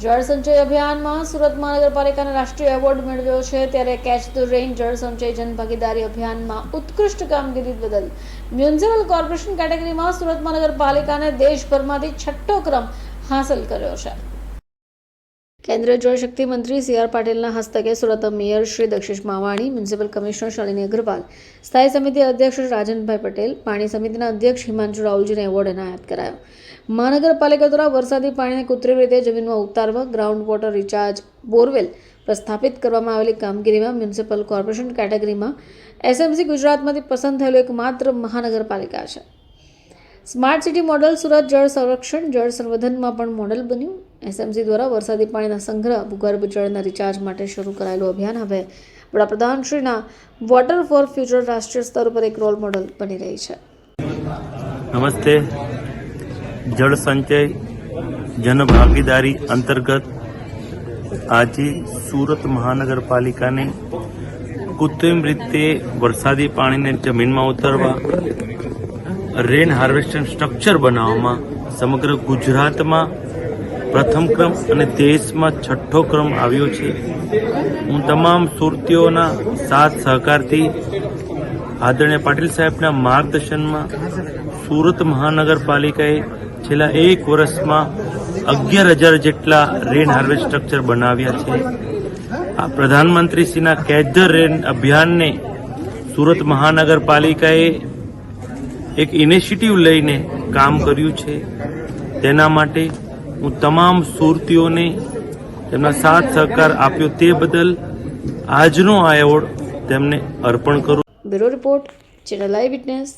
જળ સંચય અભિયાનમાં સુરત મહાનગરપાલિકાને રાષ્ટ્રીય એવોર્ડ મેળવ્યો છે. ત્યારે કેચ ધ રેઇન જળ સંચય જનભાગીદારી અભિયાનમાં ઉત્કૃષ્ટ કામગીરી બદલ મ્યુનિસિપલ કોર્પોરેશન કેટેગરીમાં સુરત મહાનગરપાલિકાને દેશભરમાંથી છઠ્ઠો ક્રમ હાંસલ કર્યો છે. કેન્દ્રીય જળશક્તિ મંત્રી સી આર પાટીલના હસ્તકે Surat mayor Shri Dakshesh Mavani, municipal commissioner Shalini Agrawal, સ્થાયી સમિતિ અધ્યક્ષ રાજનભાઈ પટેલ, પાણી સમિતિના અધ્યક્ષ હિમાંશુ રાહુલજીને એવોર્ડ એનાયત કરાયો. મહાનગરપાલિકા દ્વારા વરસાદી પાણીને કૃત્રિમ રીતે જમીનમાં ઉતારવા, ગ્રાઉન્ડ વોટર રિચાર્જ બોરવેલ પ્રસ્થાપિત કરવામાં આવેલી કામગીરીમાં મ્યુનિસિપલ કોર્પોરેશન કેટેગરીમાં એસએમસી ગુજરાતમાંથી પસંદ થયેલું એકમાત્ર મહાનગરપાલિકા છે. સ્માર્ટ સિટી મોડલ સુરત જળ સંરક્ષણ, જળ સંવર્ધનમાં પણ મોડલ બન્યું. એસએમસી દ્વારા વરસાદી પાણીના સંગ્રહ, ભૂગર્ભ જળના રિચાર્જ માટે શરૂ કરાયેલું અભિયાન હવે વડાપ્રધાનશ્રીના વોટર ફોર ફ્યુચર રાષ્ટ્રીય સ્તર પર એક રોલ મોડલ બની રહી છે. નમસ્તે. જળ સંચય, જન ભાગીદારી અંતર્ગત આજે સુરત મહાનગરપાલિકાને કૃત્રિમ રીતે વરસાદી પાણીને જમીનમાં ઉતરવા રેન હાર્વેસ્ટિંગ સ્ટ્રક્ચર બનાવવામાં સમગ્ર ગુજરાતમાં પ્રથમ ક્રમ અને દેશમાં છઠ્ઠો ક્રમ આવ્યો છે. હું તમામ સુરતીઓના સાથ સહકારથી આદરણીય પાટીલ સાહેબના માર્ગદર્શનમાં સુરત મહાનગરપાલિકાએ છેલ્લા એક વર્ષમાં અગિયાર હજાર જેટલા રેન હાર્વેસ્ટ સ્ટ્રક્ચર બનાવ્યા છે. આ પ્રધાનમંત્રીશ્રીના કેચ ધ રેન અભિયાનને સુરત મહાનગરપાલિકાએ એક ઇનિશિયેટિવ લઈને કામ કર્યું છે. તેના માટે હું તમામ સુરતીઓને તેમના સાથ સહકાર આપ્યો તે બદલ આજનો આ એવોર્ડ તેમને અર્પણ કરું બ્યુરો રિપોર્ટ, ચેનલ આઈ વિટનેસ